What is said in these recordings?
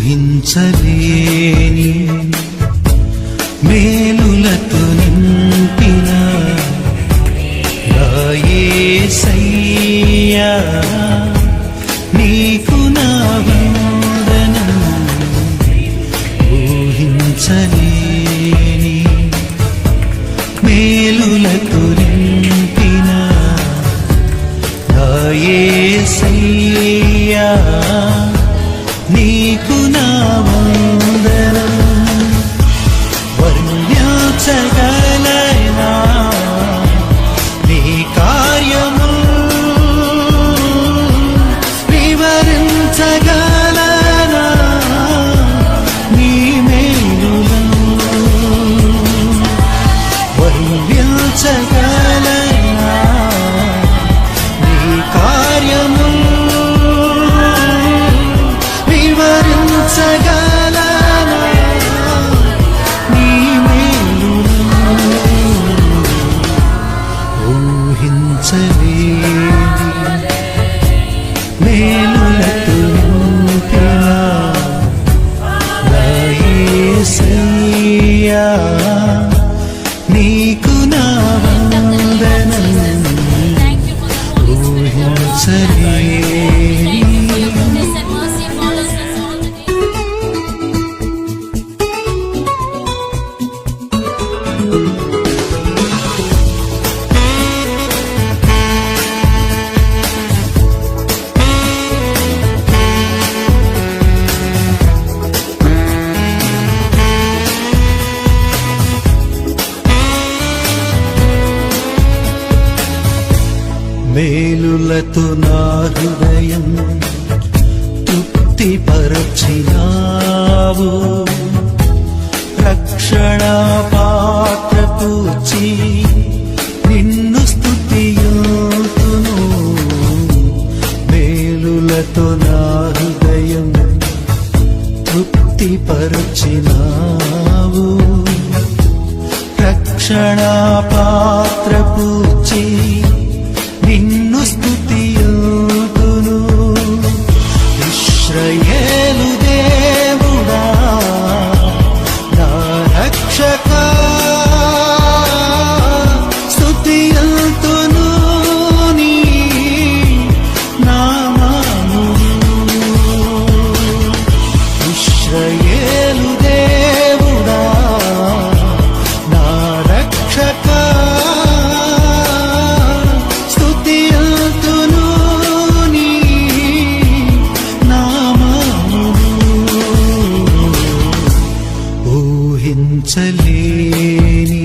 ఊహించలేని కార్యము మేలులతో నా హృదయం తృప్తిపరచినావు. రక్షణ పాత్ర పూచి నిన్ను ఉంచలేని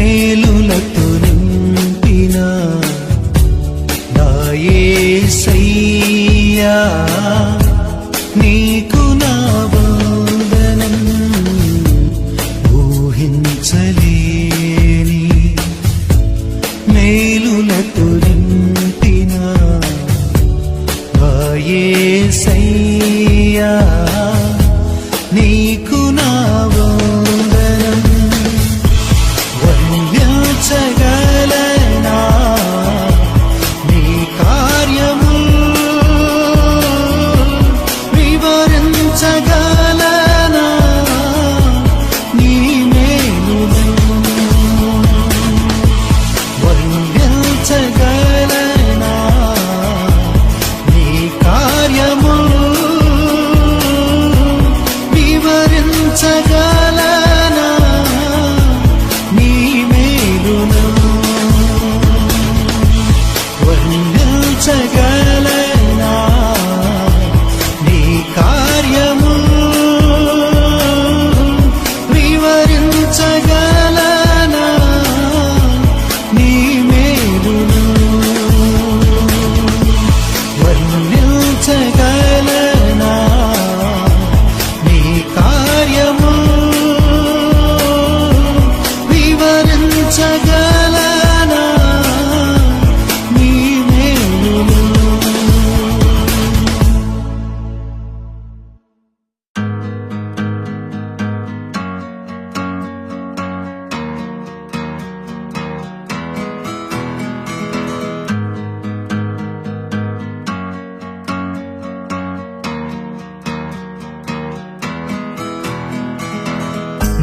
మేలులతో నింపిన నాయసయ్యా నీకు నా వందనం ఊహించలేని మేలులతో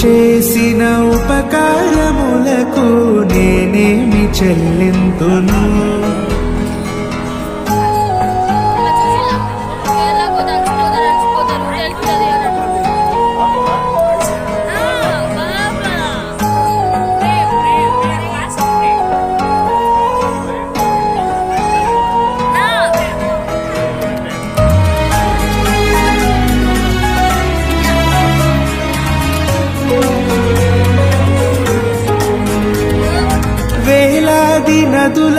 చేసిన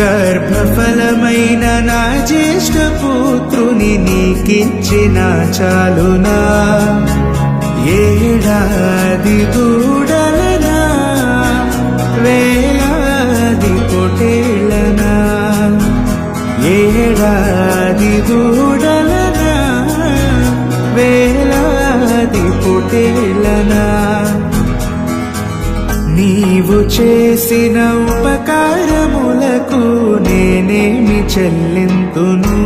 గర్భఫలమైన నా జ్యేష్ఠ పుత్రుని నీకిచ్చిన చాలునా. ఏడాది దూడలనా వేలాది పొటేళ్ళనా ఏడాది దూడలనా వేలాది పొటేళ్ళనా నీవు చేసిన ఉపకారములకు నేనేమి చెల్లింతును?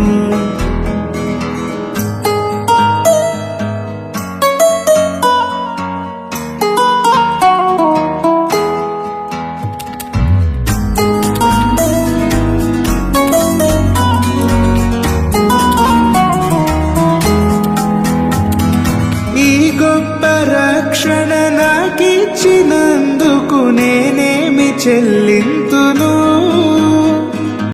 ఈ గొప్ప రక్షణ నాకిచ్చినందుకు నేనేమి చెల్లింతును